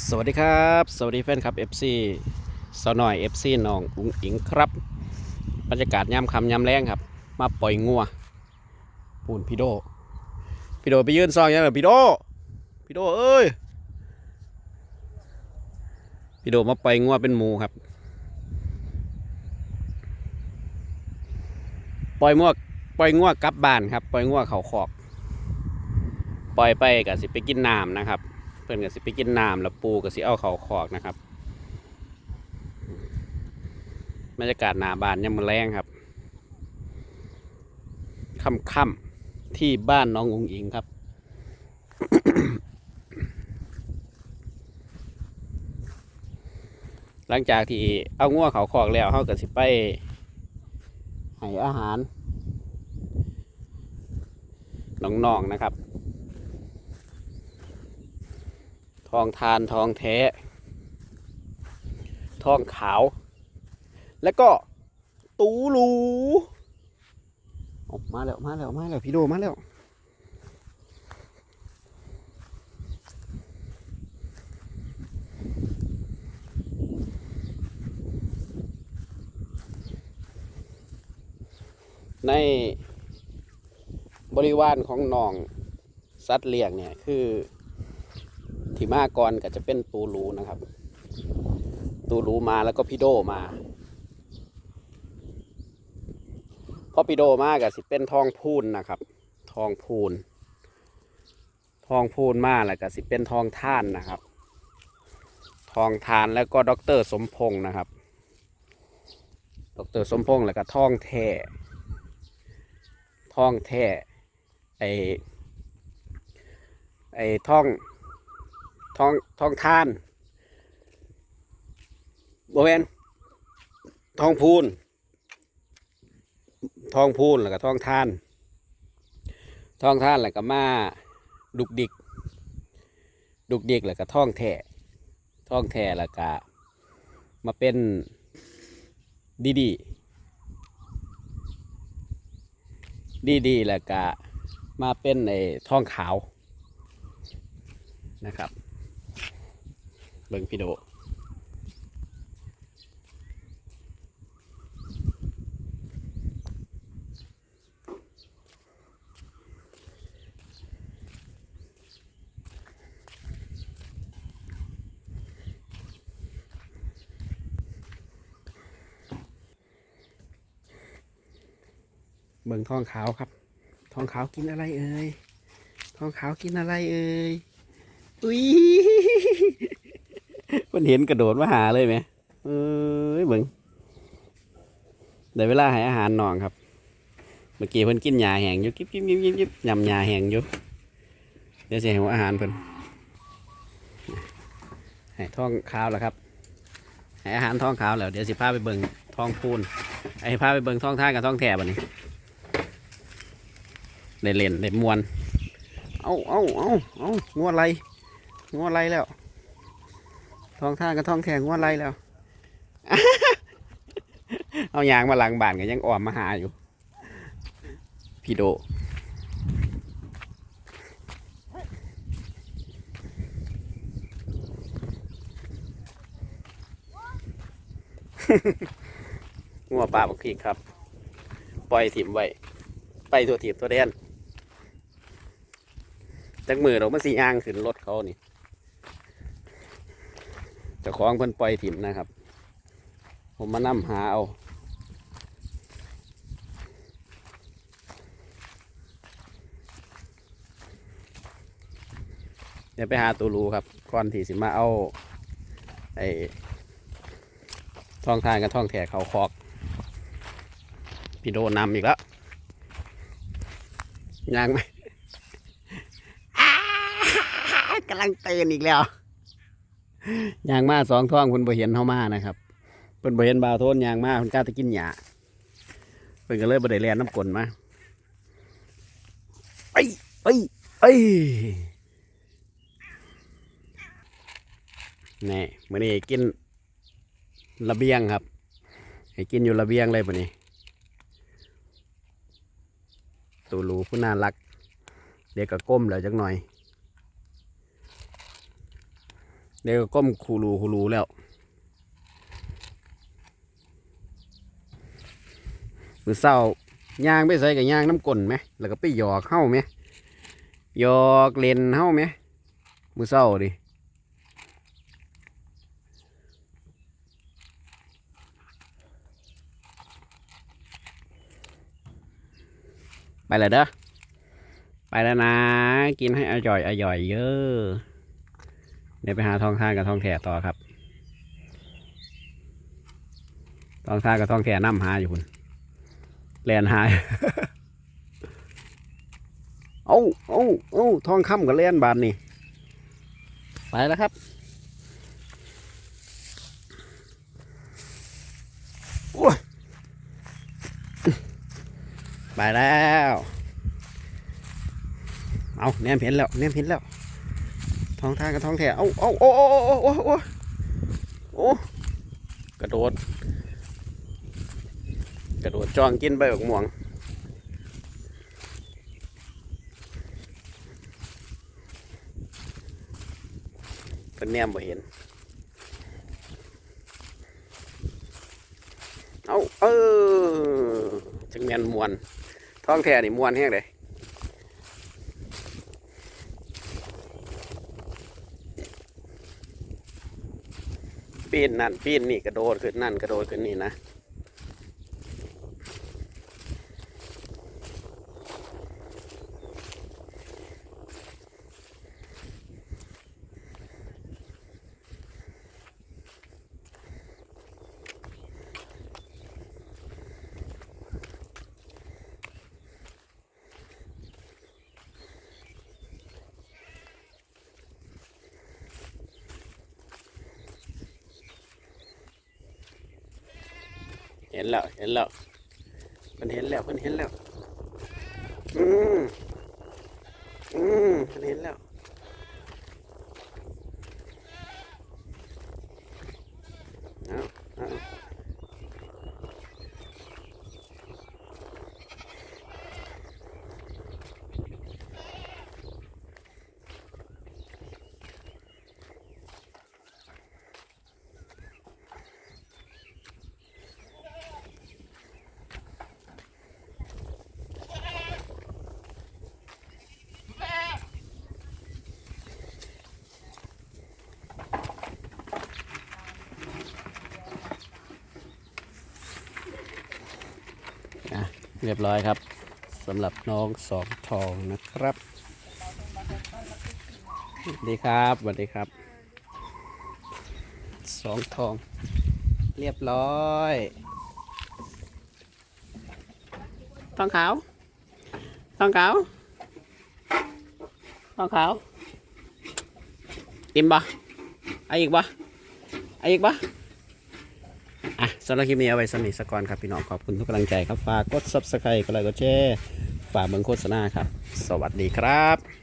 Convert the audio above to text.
สวัสดีครับ สวัสดีแฟนคลับ FC สาวหน่อย FC น้องอุ้งอิงครับ บรรยากาศยามคำยามแรงครับ มาปล่อยงัวปูนพี่โด พี่โดไปยืนซองยังไงพี่โด พี่โดเอ้ย พี่โดมาปล่อยงัวเป็นหมูครับ ปล่อยงัวปล่อยงัวกลับบ้านครับ ปล่อยงัวเขาขอก ปล่อยไปก็สิไปกินน้ำนะครับ เพื่อนก็สิไปกินน้ำแล้วปูก็สิเอาเขาขอกนะครับบรรยากาศหนาบานยังมาแรงครับค่ำๆที่บ้านน้ององอิงครับหลังจากที่เอางัวเขาขอกแล้วเขาก็สิไปให้อาหารน้องๆนะครับ ทองทานทองแท้ ทองขาว แล้วก็ตูรูออกมาแล้วมาแล้วมาแล้วพี่โดมาแล้วในบริวารของน้องสัตว์เลี้ยงเนี่ยคือ ที่มาก่อนก็จะเป็นตูรูนะครับ ตูรูมาแล้วก็พี่โดมาพอพี่โดมาก็สิเป็นทองพูนนะครับ ทองพูน ทองพูนมาแล้วก็สิเป็นทองท่านนะครับ ทองทานแล้วก็ด็อกเตอร์สมพงษ์นะครับด็อกเตอร์สมพงษ์แล้วก็ทองแท้ทองแท้ไอไอทอง องทองทานบเวนทองพูน ทองพูนแล้วก็ทองทาน ทองทานแล้วก็มาดุกดิก ดุกดิกแล้วก็ทองแท่ทองแท่แล้วก็มาเป็นดีดีดีดีแล้วก็มาเป็นไอ้ทองขาวนะครับ เบิ่งพี่โดเบิ่งทองขาวครับ ทองขาวกินอะไรเอ่ย ทองขาวกินอะไรเอ่ย อุ้ย พิ่นเห็นกระโดดมาหาเลยไหมเอ้ยเบิ่งได้เวลาให้อาหารน้องครับ เมื่อกี้เพิ่นกินหญ้าแห้งอยู่กิ๊บกิ๊บกิ๊บกิ๊บกิ๊บยำหญ้าแห้งอยู่ เดี๋ยวจะให้หัวอาหารเพิ่นให้ท้องขาวแล้วครับ ให้อาหารท้องขาวแล้ว เดี๋ยวสิพาไปเบิ่งท้องพูน ไอ้พาไปเบิ่งท้องท่ากับท้องแถบอันนี้ได้เล่นได้มวน เอาเอาเอาเอางัวไรงัวไรแล้ว ท้องท่ากับท้องแทงงัวไรแล้ว เอายางมาหลังบานกันยังอ่อมมาหาอยู่ พี่โดงัวป่าบักพีกครับ ปล่อยถิ่มไว้ ไปตัวถิ่มตัวแดนจากมือเรามาสีย่างขึ้นรถเขานี่ จะคล้าของเพิ่นปล่อยถิ่มนะครับ ผมมานั่หาเอาเดี๋ยวไปหาตูรูครับก่อนที่สิมาเอาไอ้ท่องทานกับท่องแถเขาคอกพี่โดนำอีกแล้วยังไหมกำลังเตือนอีกแล้ว ยางมาสองท้องเพิ่นบ่เห็นเฮามานะครับเพิ่นบ่เห็นบาวโทนยางมาเพิ่นกล้าจะกินหญ้าเพิ่นก็เลยบ่ได้แล่นน้ำกลนมาเอ้ยเอ้ยเอ้นี่มื้อนี้กินระเบียงครับ ให้กินอยู่ระเบียงเลยมื้อนี้ตูรูผู้น่ารัก เด็กก็ก้มแล้วจักหน่อย เดี๋ยวก้มคูรูคูรูแล้ว มือเศร้าย่างไปใส่กับย่างน้ำกลนไหม แล้วก็ไปหยอกเข้าไหมหยอกเล่นเข้าไหม มือเศร้าดิไปเลยเด้อ ไปแล้วนะ กินให้อร่อยอร่อยเยอะ เดี๋ยวไปหาทองท่ากับทองแถต่อครับ ทองท่ากับทองแถน้ำหาอยู่คุณแลนหายเอ้าเอ้าเอ้าทองคำกับแลนบานนี่ไปแล้วครับ โอ้ยไปแล้ว เอาแนมเห็นแล้วแนมเห็นแล้ว ท้องทางกับท้องแถเอาเอาโอ้โอ้โอ้โอ้โอ้โอ้กระโดด กระโดดจองกินใบออกม่วงเป็นแนมบ่เห็น เอาเออจังแมนมวนท้องแท้นี่มวนแห้งเลย ปีนนั่นปีนนี่กระโดดขึ้นนั่นกระโดดขึ้นนี่นะ ห็นแล้ว เห็นแล้วเพิ่นเห็นแล้วเพิ่นเห็นแล้ว อืมอืมเพิ่นเห็นแล้วเอาเอา เรียบร้อยครับสำหรับน้องสองทองนะครับสวัสดีครับสวัสดีครับ สองทอง เรียบร้อย ทองขาว ทองขาว ทองขาว อิ่มปะเอาอีกปะเอาอีกปะอ่ำหรับคลิปนี้เอาไว้สำหรับนิทสกอนครับพี่น้องขอบคุณทุกกำลังใจครับฝากกด subscribe กดไลค์กดแชร์ฝากเบิ่งโฆษณาครับ สวัสดีครับ